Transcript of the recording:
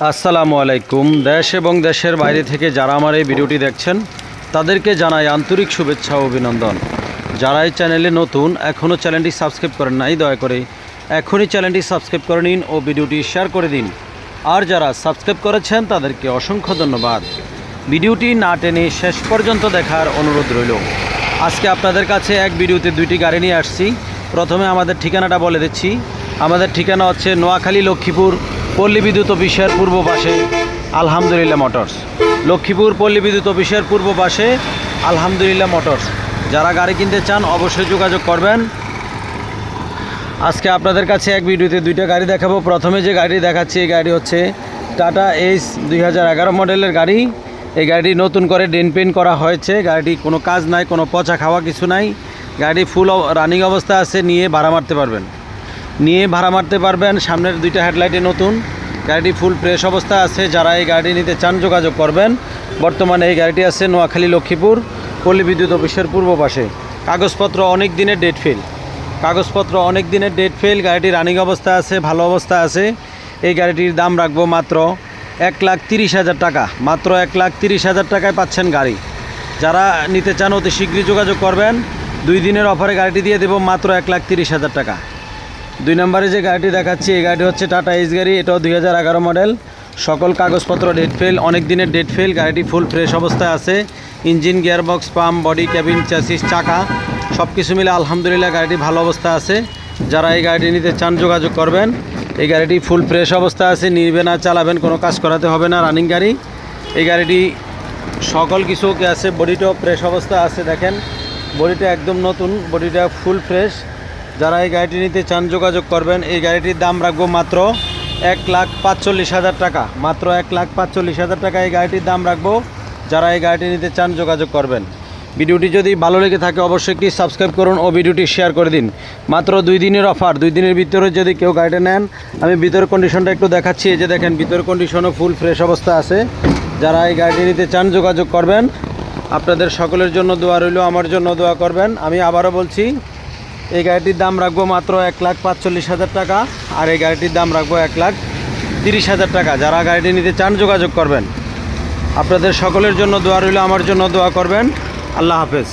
আসসালামু আলাইকুম। দেশ এবং দেশের বাইরে থেকে যারা আমার এই ভিডিওটি দেখছেন, তাদেরকে জানাই আন্তরিক শুভেচ্ছা ও অভিনন্দন। যারা এই চ্যানেলে নতুন, এখনও চ্যানেলটি সাবস্ক্রাইব করেন নাই, দয়া করে এখনই চ্যানেলটি সাবস্ক্রাইব করে নিন ও ভিডিওটি শেয়ার করে দিন। আর যারা সাবস্ক্রাইব করেছেন, তাদেরকে অসংখ্য ধন্যবাদ। ভিডিওটি না টেনে শেষ পর্যন্ত দেখার অনুরোধ রইল। আজকে আপনাদের কাছে এক ভিডিওতে দুইটি গাড়ি নিয়ে আসছি। প্রথমে আমাদের ঠিকানাটা বলে দিচ্ছি। আমাদের ঠিকানা হচ্ছে নোয়াখালী লক্ষ্মীপুর পল্লী বিদ্যুৎ অফিসের পূর্ব পাশে আলহামদুলিল্লাহ মোটরস। লক্ষ্মীপুর পল্লী বিদ্যুৎ অফিসের পূর্ব পাশে আলহামদুলিল্লাহ মোটরস। যারা গাড়ি কিনতে চান, অবশ্যই যোগাযোগ করবেন। আজকে আপনাদের কাছে এক ভিডিওতে দুইটা গাড়ি দেখাবো। প্রথমে যে গাড়ি দেখাচ্ছি, এই গাড়ি হচ্ছে টাটা এইচ দুই মডেলের গাড়ি। এই গাড়িটি নতুন করে ডেন পেন করা হয়েছে। গাড়িটি কোনো কাজ নাই, কোনো পচা খাওয়া কিছু নাই। গাড়ি ফুল রানিং অবস্থা আছে, নিয়ে ভাড়া মারতে পারবেন। নিয়ে ভাড়া মারতে পারবেন। সামনের দুইটা হেডলাইটে নতুন। গাড়িটি ফুল ফ্রেশ অবস্থা আছে। যারা এই গাড়ি নিতে চান, যোগাযোগ করবেন। বর্তমানে এই গাড়িটি আছে নোয়াখালী লক্ষ্মীপুর, পল্লী বিদ্যুৎ অফিসের পূর্ব পাশে। কাগজপত্র অনেক দিনের ডেট ফেল। কাগজপত্র অনেক দিনের ডেট ফেল। গাড়িটি রানিং অবস্থা আছে, ভালো অবস্থা আছে। এই গাড়িটির দাম রাখব মাত্র এক লাখ তিরিশ হাজার টাকা। মাত্র এক লাখ তিরিশ হাজার টাকায় পাচ্ছেন গাড়ি। যারা নিতে চান, অতি শীঘ্রই যোগাযোগ করবেন। দুই দিনের অফারে গাড়িটি দিয়ে দেবো মাত্র এক লাখ তিরিশ হাজার টাকা। দুই নম্বরে যে গাড়িটি দেখাচ্ছি, এই গাড়িটি হচ্ছে টাটা এইচ গাড়ি এটাও দুই হাজার এগারো মডেল। সকল কাগজপত্র ডেট ফেল অনেক দিনের ডেট ফেল গাড়িটি ফুল ফ্রেশ অবস্থায় আছে। Engine gearbox pump body cabin chassis চাকা সব কিছু মিলে আলহামদুলিল্লাহ গাড়িটি ভালো অবস্থা আছে। যারা এই গাড়িটি নিতে চান, যোগাযোগ করবেন। এই গাড়িটি ফুল ফ্রেশ অবস্থা আছে নিবে না চালাবেন, কোনো কাজ করাতে হবে না রানিং গাড়ি। এই গাড়িটি সকল কিছু আছে বডিটাও ফ্রেশ অবস্থা আছে, দেখেন। বডিটা একদম নতুন বডিটা ফুল ফ্রেশ যারা এই গাড়িটি নিতে চান যোগাযোগ করবেন, এই গাড়িটির দাম রাখব মাত্র এক লাখ পাঁচচল্লিশ হাজার টাকা। মাত্র এক লাখ পাঁচচল্লিশ হাজার টাকা এই গাড়িটির দাম রাখব। যারা এই গাড়িটি নিতে চান যোগাযোগ করবেন। ভিডিওটি যদি ভালো লেগে থাকে, অবশ্যই একটি সাবস্ক্রাইব করুন ও ভিডিওটি শেয়ার করে দিন। মাত্র দুই দিনের অফার, দুই দিনের ভিতরে যদি কেউ গাড়িটা নেন, আমি ভিতরের কন্ডিশনটা একটু দেখাচ্ছি। এই যে দেখেন, ভিতরের কন্ডিশনও ফুল ফ্রেশ অবস্থা আছে। যারা এই গাড়িটি নিতে চান যোগাযোগ করবেন। আপনাদের সকলের জন্য দোয়া রইল, আমার জন্য দোয়া করবেন। আমি আবারও বলছি এই গাড়িটির দাম রাখব মাত্র এক লাখ পাঁচচল্লিশ হাজার টাকা, আর এই গাড়িটির দাম রাখব এক লাখ তিরিশ হাজার টাকা। যারা গাড়িটি নিতে চান, যোগাযোগ করবেন। আপনাদের সকলের জন্য দোয়া রইল, আমার জন্য দোয়া করবেন। আল্লাহ হাফেজ।